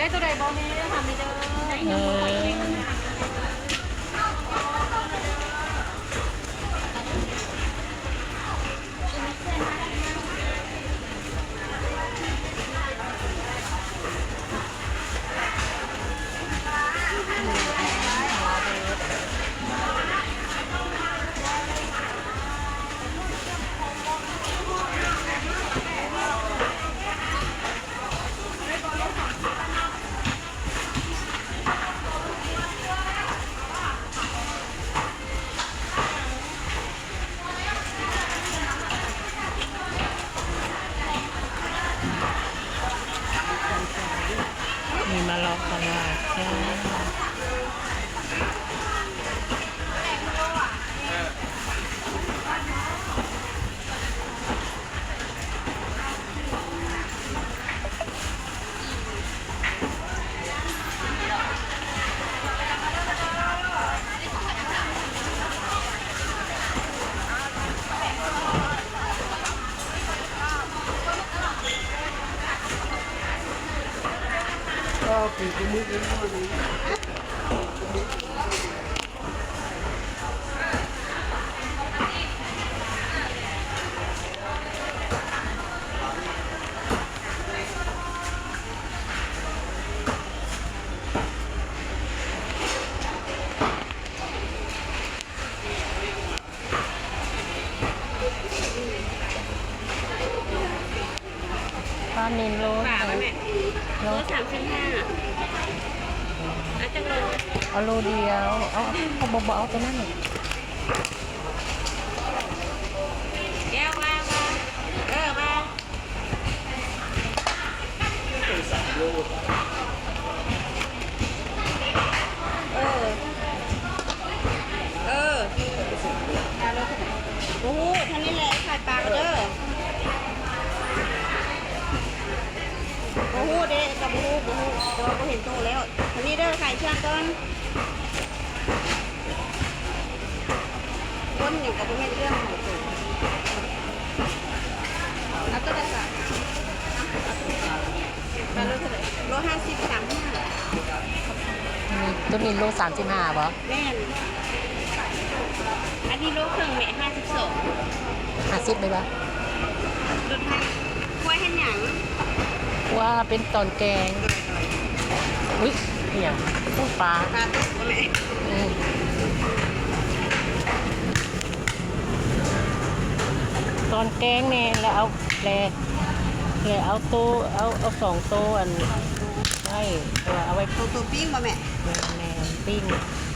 ได้ตัวใดบ่แม่ทำไม่เด้อ เออ มาลอก ตลา ดจ้าปลานินโลป่าไหมแม่โลโลสามสิบห้าอาจังโลเอาโลเดียว เอาเอาเบาๆเอาตัวนั้นหน่อยแก้วมามาเออมา เด็กกับโอ้โหโอ้โหแต่ว่าก็เห็นโตแล้วท่านนี้เด้อขายเชือกก่อนก้นอย่างกับไม่เรื่องของตัวแล้วก็จะสั่งปลาโลเท่าไหร่โลห้าสิบสามห้ามีตัวนี้โลสามสิบห้าป่ะแม่นอันนี้โลเครื่องแม่ห้าสิบสองห้าสิบไหมป่ะรถไฟกล้วยเห็นหยัง ว่าเป็นตอนแกง อุ้ยเหี่ยงพูดปลาปลาตุ๊กแม่อืมตอนแกงเนี่ยแล้วเอาแลแล้วเอาโตวเอาเอาสองโตวอันใช่เอาไว้ ตัวตัวปิ้งมาแม่แนวปิ้งเ